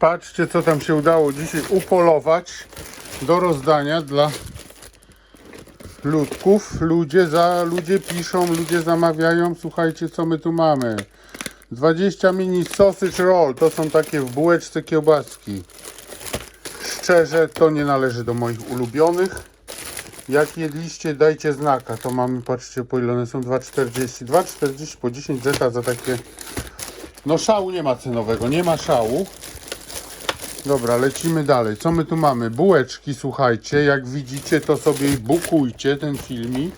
Patrzcie, co tam się udało dzisiaj upolować do rozdania dla ludków. Ludzie za ludzie piszą, ludzie zamawiają. Słuchajcie, co my tu mamy. 20 mini sausage roll. To są takie w bułeczce kiełbaski. Szczerze, to nie należy do moich ulubionych. Jak jedliście, dajcie znaka. To mamy, patrzcie, po ile one są 2,40. 2,40 po 10 zeta za takie. No szału nie ma cenowego, nie ma szału. Dobra, lecimy dalej. Co my tu mamy? Bułeczki, słuchajcie. Jak widzicie, to sobie bukujcie ten filmik.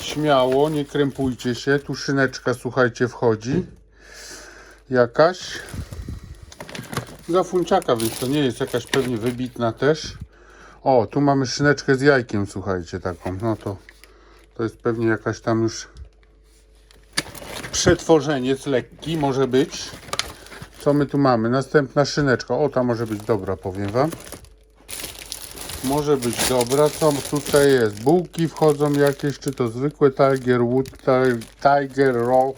Śmiało, nie krępujcie się. Tu szyneczka, słuchajcie, wchodzi. Jakaś. Za funciaka, więc to nie jest jakaś pewnie wybitna też. O, tu mamy szyneczkę z jajkiem, słuchajcie, taką. No to, to jest pewnie jakaś tam już przetworzeniec lekki, może być. Co my tu mamy? Następna szyneczka. O, ta może być dobra, powiem Wam. Może być dobra. Co tutaj jest? Bułki wchodzą jakieś, czy to zwykłe Tiger Wood, Ti- Tiger Roll,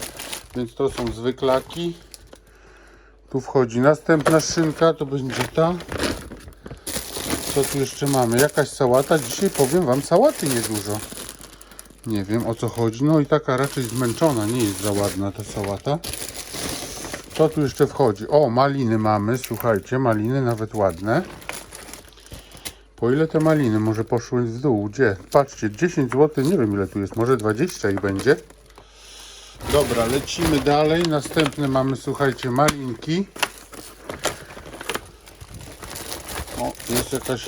więc to są zwyklaki. Tu wchodzi następna szynka, to będzie ta. Co tu jeszcze mamy? Jakaś sałata. Dzisiaj powiem Wam, sałaty niedużo. Nie wiem o co chodzi. No i taka raczej zmęczona, nie jest za ładna ta sałata. Co tu jeszcze wchodzi? O, maliny mamy, słuchajcie, maliny nawet ładne. Po ile te maliny? Może poszły w dół? Gdzie? Patrzcie, 10 zł, nie wiem ile tu jest, może 20 ich będzie. Dobra, lecimy dalej. Następne mamy, słuchajcie, malinki. O, jest jakaś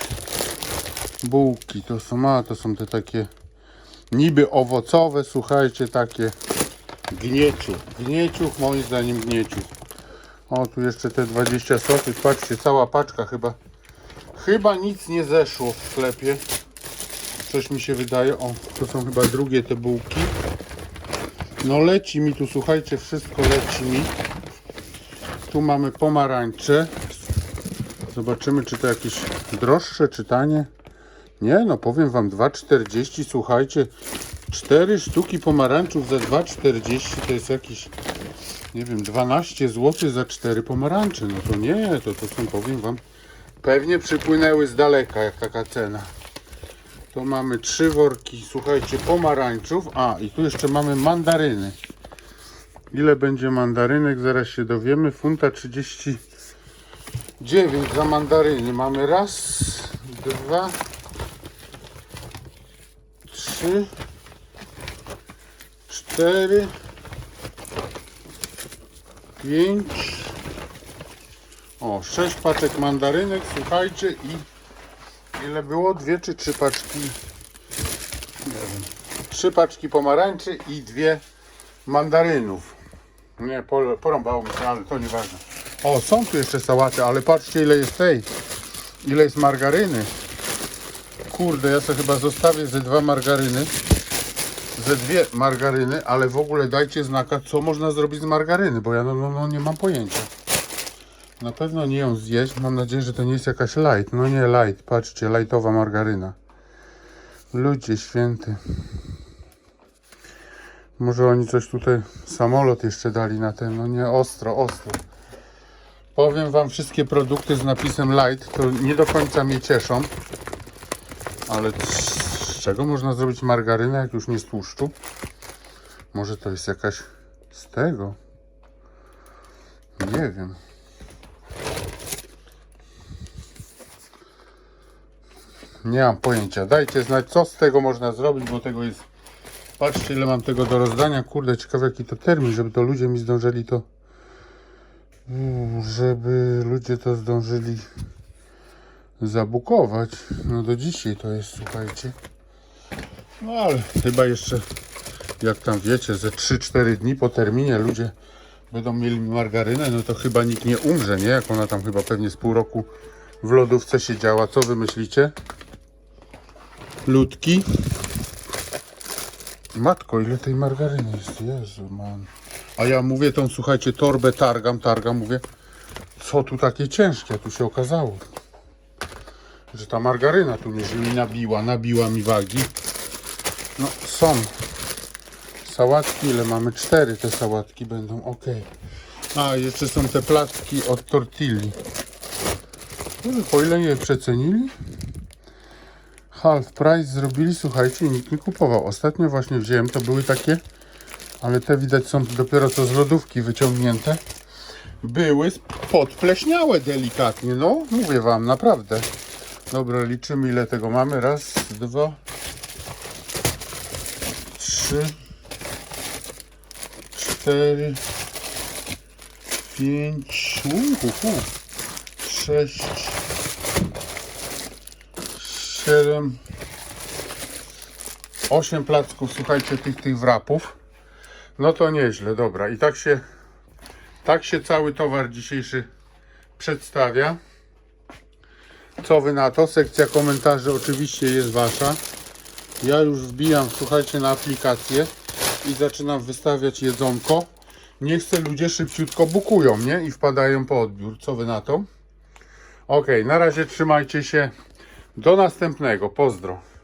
bułki. To są, a, to są te takie niby owocowe, słuchajcie, takie gnieciuch. Gnieciuch, moim zdaniem gnieciuch. O, tu jeszcze te 20 zł. Patrzcie, cała paczka chyba. Chyba nic nie zeszło w sklepie. Coś mi się wydaje. O, to są chyba drugie te bułki. No leci mi tu, słuchajcie, wszystko leci mi. Tu mamy pomarańcze. Zobaczymy, czy to jakieś droższe, czy tanie. Nie, no powiem wam 2,40. Słuchajcie, 4 sztuki pomarańczów za 2,40 to jest jakieś, nie wiem, 12 zł za 4 pomarańcze. No to nie, to, to są, powiem wam, pewnie przypłynęły z daleka, jak taka cena. To mamy trzy worki, słuchajcie, pomarańczów. A, i tu jeszcze mamy mandaryny. Ile będzie mandarynek? Zaraz się dowiemy. Funta 39 za mandaryny. Mamy raz, dwa, trzy, cztery, pięć, o, sześć paczek mandarynek, słuchajcie, i ile było? Dwie czy trzy paczki? Nie wiem. Trzy paczki pomarańczy i dwie mandarynów. Nie, porąbało mi się, ale to nieważne. O, są tu jeszcze sałaty, ale patrzcie ile jest tej. Ile jest margaryny. Kurde, ja sobie chyba zostawię ze dwa margaryny. Ze dwie margaryny, ale w ogóle dajcie znaka, co można zrobić z margaryny, bo ja no, no, no nie mam pojęcia. Na pewno nie ją zjeść. Mam nadzieję, że to nie jest jakaś light. No nie light, patrzcie, lightowa margaryna. Ludzie święty. Może oni coś tutaj, samolot jeszcze dali na ten, no nie, ostro, ostro. Powiem Wam, wszystkie produkty z napisem light, to nie do końca mnie cieszą. Ale czego można zrobić margarynę, jak już nie z tłuszczu? Może to jest jakaś z tego? Nie wiem. Nie mam pojęcia. Dajcie znać, co z tego można zrobić, bo tego jest... Patrzcie, ile mam tego do rozdania. Kurde, ciekawe jaki to termin, żeby to ludzie mi zdążyli to... Żeby ludzie to zdążyli zabukować. No do dzisiaj to jest, słuchajcie. No ale chyba jeszcze, jak tam wiecie, ze 3-4 dni po terminie ludzie będą mieli margarynę, no to chyba nikt nie umrze, nie? Jak ona tam chyba pewnie z pół roku w lodówce siedziała. Co wy myślicie? Ludki. Matko, ile tej margaryny jest? Jezu, man. A ja mówię tą, słuchajcie, torbę targam, targam, mówię, co tu takie ciężkie? Tu się okazało, że ta margaryna tu mnie mi nabiła, nabiła mi wagi. No, są. Sałatki, ile mamy? Cztery te sałatki będą, ok. A, jeszcze są te placki od tortilli. Kurde, Po ile je przecenili? Half price zrobili, słuchajcie, nikt nie kupował. Ostatnio właśnie wziąłem, to były takie, ale te widać są dopiero co z lodówki wyciągnięte. Były podpleśniałe delikatnie, no mówię wam, naprawdę. Dobra, liczymy ile tego mamy. Raz, dwa, trzy, cztery, pięć, uhuhu, sześć, siedem, osiem placków, słuchajcie, tych, tych wrapów. No to nieźle, dobra. I tak się, tak się cały towar dzisiejszy przedstawia. Co wy na to? Sekcja komentarzy oczywiście jest wasza. Ja już wbijam, słuchajcie, na aplikację i zaczynam wystawiać jedzonko. Niech se ludzie szybciutko bukują, nie? I wpadają po odbiór. Co wy na to? Ok, na razie trzymajcie się. Do następnego. Pozdro.